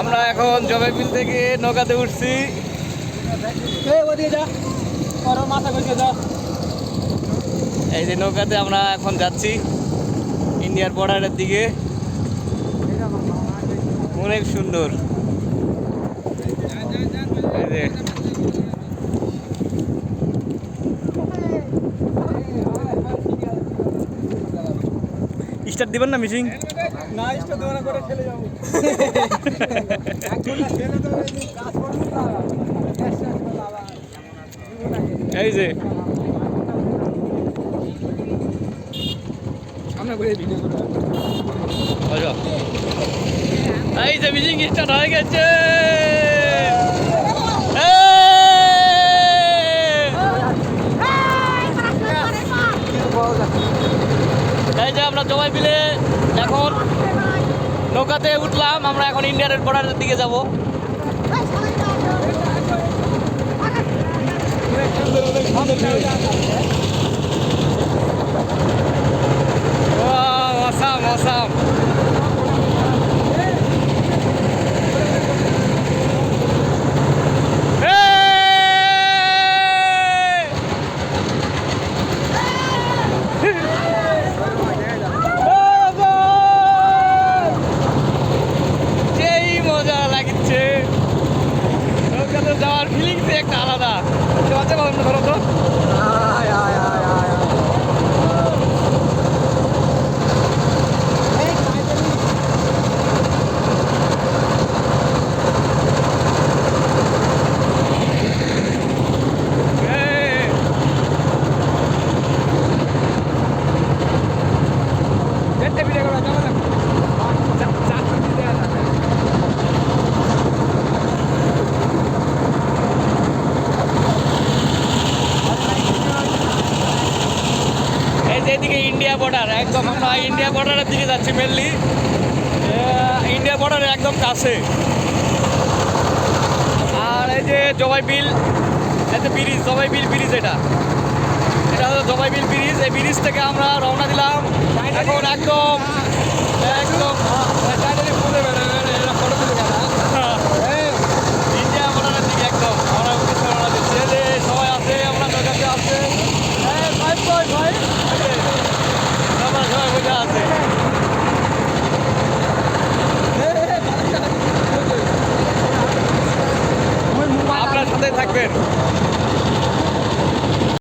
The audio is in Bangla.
আমরা এখন জবাইবিল থেকে নৌকাতে উঠছি। এই যে নৌকাতে আমরা এখন যাচ্ছি ইন্ডিয়ার বর্ডারের দিকে। অনেক সুন্দর। এই যে। স্টার্ট দিবেন না মিশিং না ইষ্ট দোনা করে খেলে যাব এই যে আচ্ছা। এই যে মিশিং স্টার্ট হয়ে গেছে এই যে আমরা জবাই মিলে এখন নৌকাতে উঠলাম আমরা এখন ইন্ডিয়ার বর্ডারের দিকে যাব। যাওয়ার ফিলিংসই একটা আলাদা। তো ধরো তো এই। যেতে ভিডিও করা যাবে না চা চা দিতে হবে এই যে এদিকে ইন্ডিয়া বর্ডার একদম আমরা ইন্ডিয়া বর্ডারের দিকে যাচ্ছি মেনলি ইন্ডিয়া বর্ডারের একদম কাছে। আর এই যে জবাই বিল যে ব্রিজ, জবাই বিল ব্রিজ এটা। এটা হলো জবাই বিল ব্রিজ, এই ব্রিজ থেকে আমরা রওনা দিলাম ver.